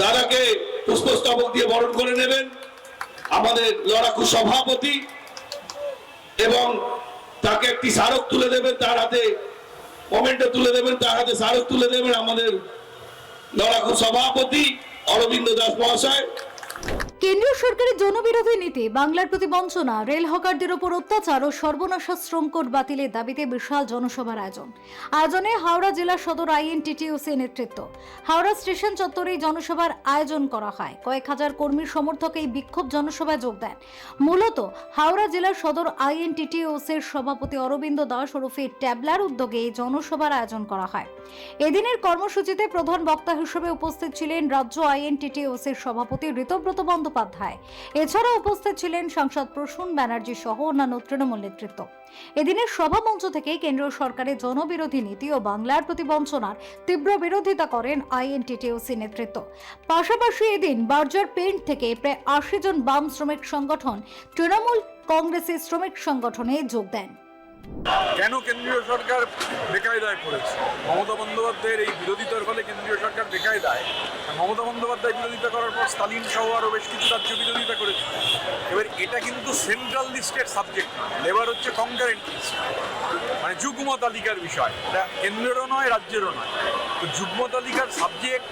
দাদাকে পুষ্পস্তবক দিয়ে বরণ করে নেবেন। আমাদের লড়াকু সভাপতি এবং তাকে একটি স্মারক তুলে দেবেন, তার হাতে কমেন্টে তুলে দেবেন, তার হাতে স্মারক তুলে দেবেন আমাদের লড়াকু সভাপতি অরবিন্দ দাস মহাশয়। কেন্দ্রীয় সরকারের জনবিরোধী নীতি, বাংলার প্রতি বঞ্চনা, রেল হকারদের ওপর অত্যাচার ও সর্বনাশা শ্রমকোট বাতিলের দাবিতে বিশাল জনসভার আয়োজন। আয়োজনে হাওড়া জেলা সদর আইএনটিটিউসি নেতৃত্ব। হাওড়া স্টেশন চত্বরে জনসভার আয়োজন করা হয়। কয়েক হাজার কর্মীর সমর্থক এই বিক্ষোভ জনসভায় যোগ দেন। মূলত হাওড়া জেলার সদর আইএনটিটিউসির সভাপতি অরবিন্দ দাস ওরফে ট্যাবলার উদ্যোগে এই জনসভার আয়োজন করা হয়। এদিনের কর্মসূচিতে প্রধান বক্তা হিসেবে উপস্থিত ছিলেন রাজ্য আইএনটিটিউসির সভাপতি ঋতব্রত বন্দ্যোপাধ্যায়। এছাড়া উপস্থিত ছিলেন সাংসদ প্রসূন ব্যানার্জি সহ অন্যান্য তৃণমূল নেতৃত্ব। এদিনের সভামঞ্চ থেকে কেন্দ্রীয় সরকারের জনবিরোধী নীতি ও বাংলার প্রতি বঞ্চনার তীব্র বিরোধিতা করেন আইএনটিটিউসি নেতৃত্ব। পাশাপাশি এদিন বার্জার পেন্ট থেকে প্রায় আশি জন বাম শ্রমিক সংগঠন, তৃণমূল কংগ্রেসের শ্রমিক সংগঠনে যোগ দেন। কেন কেন্দ্রীয় সরকার বেকায়দায় পড়েছে? মমতা বন্দ্যোপাধ্যায়ের এই বিরোধিতার ফলে কেন্দ্রীয় সরকার বেকায়দায়। মমতা বন্দ্যোপাধ্যায় বিরোধিতা করার পর স্টালিন সহ আরও বেশ কিছু রাজ্য বিরোধিতা করেছে। এবার এটা কিন্তু সেন্ট্রাল লিস্টের সাবজেক্ট এবার হচ্ছে কনকারেন্ট লিস্ট মানে যুগ্ম তালিকার বিষয়। এটা কেন্দ্রেরও নয়, রাজ্যেরও নয়। তো যুগ্ম তালিকার সাবজেক্ট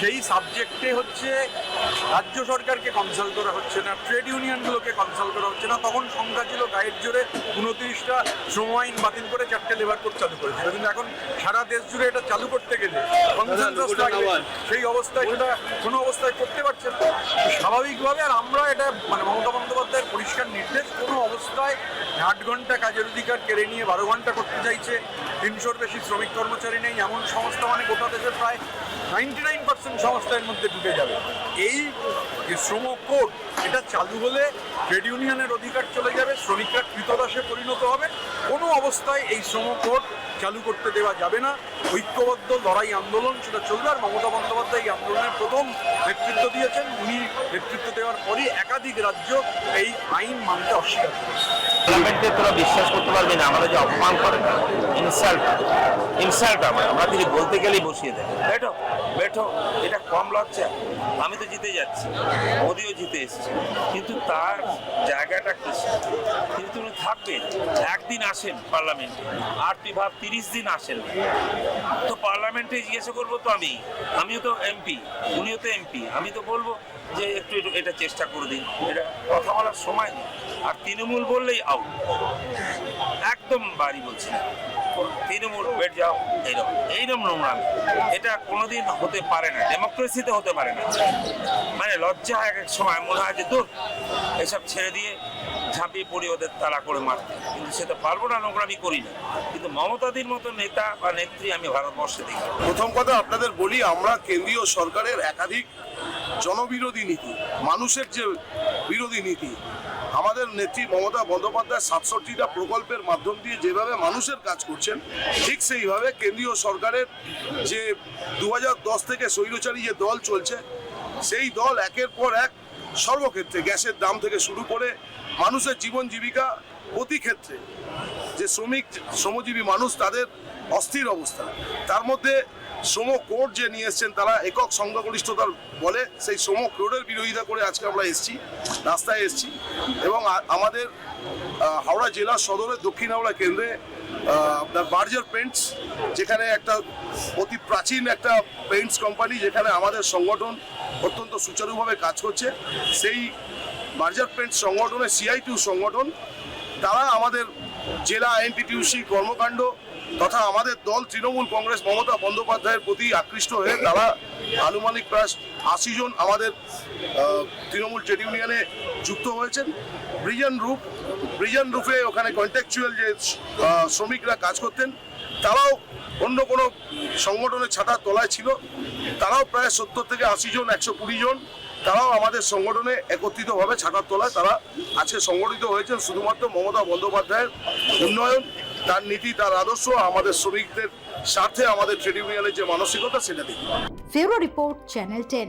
সেই সাবজেক্টে হচ্ছে রাজ্য সরকারকে কনসাল্ট করা হচ্ছে না ট্রেড ইউনিয়নগুলোকে কনসাল্ট করা হচ্ছে না। তখন সংখ্যা ছিল গায়ের জোরে উনত্রিশটা শ্রম আইন বাতিল করে চারটে লেবার কোড চালু করেছিল। কিন্তু এখন সারা দেশ জুড়ে এটা চালু করতে গেলে লাগবে। সেই অবস্থায় সেটা কোনো অবস্থায় করতে পারছে না। স্বাভাবিকভাবে আর আমরা এটা মানে মমতা বন্দ্যোপাধ্যায়ের পরিষ্কার নির্দেশ কোনো অবস্থায় আট ঘণ্টা কাজের অধিকার কেড়ে নিয়ে বারো ঘণ্টা করতে চাইছে তিনশোর বেশি শ্রমিক কর্মচারী নেই এমন সংস্থা মানে গোটা দেশের প্রায় নাইনটি নাইন পার্সেন্ট সংস্থার মধ্যে ঢুকে যাবে। এই যে শ্রম কোড, এটা চালু হলে ট্রেড ইউনিয়নের অধিকার চলে যাবে, শ্রমিকরা কৃতদাসে পরিণত হবে। কোনো অবস্থায় এই শ্রম কোড চালু করতে দেওয়া যাবে না। ঐক্যবদ্ধ লড়াই আন্দোলন, সেটা চলবে। আর মমতা বন্দ্যোপাধ্যায় এই আন্দোলনের প্রথম নেতৃত্ব দিয়েছেন। উনি নেতৃত্ব দেওয়ার পরই একাধিক রাজ্য এই আইন মানতে অস্বীকার করেছে। বিশ্বাস করতে পারবি না আমরা যে অপমান করে। ইনসাল্ট ইনসাল্ট আমরা আমরা তিনি বলতে গেলেই বসিয়ে দেয়। বেঠো বেঠো, এটা কম লজ্জা। আমি তো জিতে যাচ্ছি, মোদিও জিতে এসেছে। কিন্তু তার জায়গাটা কি? কিন্তু উনি থাকবেন, একদিন আসেন পার্লামেন্টে। আর তুই ভাব, তিরিশ দিন আসেন তো পার্লামেন্টে জিজ্ঞাসা করব তো আমি। আমিও তো এমপি, উনিও তো এমপি। আমি তো বলব যে একটু এটা চেষ্টা করে দিন। এটা কথা বলার সময় নেই। আর তৃণমূল বললেই আউট একদম বাড়ি বলছি না। তৃণমূল বেড যাও, এইরকম। এইরকম নোংরামি। এটা কোনোদিন হতে পারে না। ডেমোক্রেসিতে হতে পারে না। মানে লজ্জা এক এক সময়। মনে হয় যে দূর এসব ছেড়ে দিয়ে ঝাঁপিয়ে পড়ি ওদের তাড়া করে মারতে। কিন্তু সেটা পারব না, নোংরামি করি না। কিন্তু মমতাদির মতো নেতা বা নেত্রী আমি ভারতবর্ষে দেখি প্রথম কথা আপনাদের বলি, আমরা কেন্দ্রীয় সরকারের একাধিক জনবিরোধী নীতি, মানুষের যে বিরোধী নীতি, আমাদের নেত্রী মমতা বন্দ্যোপাধ্যায় সাতষট্টিটা প্রকল্পের মাধ্যম দিয়ে যেভাবে মানুষের কাজ করছেন, ঠিক সেইভাবে কেন্দ্রীয় সরকারের যে দুহাজার দশ থেকে স্বৈরচারী যে দল চলছে, সেই দল একের পর এক সর্বক্ষেত্রে গ্যাসের দাম থেকে শুরু করে মানুষের জীবন জীবিকা প্রতি ক্ষেত্রে যে শ্রমিক, শ্রমজীবী মানুষ তাদের অস্থির অবস্থা। তার মধ্যে শ্রম কোড যে নিয়ে এসছেন, তারা একক সংখ্যাগরিষ্ঠতার বলে সেই শ্রম কোডের বিরোধিতা করে আজকে আমরা এসেছি, রাস্তায় এসেছি এবং আমাদের হাওড়া জেলার সদরের দক্ষিণ হাওড়া কেন্দ্রে আপনার বার্জার পেন্টস, যেখানে একটা অতি প্রাচীন একটা পেন্টস কোম্পানি, যেখানে আমাদের সংগঠন অত্যন্ত সুচারুভাবে কাজ করছে। সেই বার্জার পেন্টস সংগঠনের সিআইটিউ সংগঠন, তারা আমাদের জেলা আইএনটিটিউসি কর্মকাণ্ড তথা আমাদের দল তৃণমূল কংগ্রেস মমতা বন্দ্যোপাধ্যায়ের প্রতি আকৃষ্ট হয়ে তারা আনুমানিক প্রায় আশি জন আমাদের তৃণমূল ট্রেড ইউনিয়নে যুক্ত হয়েছেন। ব্রিজন রূপ ব্রিজন রূপে ওখানে কন্ট্যাকচুয়াল যে শ্রমিকরা কাজ করতেন, তারাও অন্য কোনো সংগঠনের ছাতার তলায় ছিল। তারাও প্রায় সত্তর থেকে আশি জন, একশো কুড়ি জন, তারাও আমাদের সংগঠনে একত্রিতভাবে ছাতার তলায় তারা আজকে সংগঠিত হয়েছেন। শুধুমাত্র মমতা বন্দ্যোপাধ্যায়ের উন্নয়ন তার নীতি, তার আদর্শ আমাদের শ্রমিকদের সাথে আমাদের ট্রেড ইউনিয়নের যে মানসিকতা, সেটা দেখি। Report, channel ten.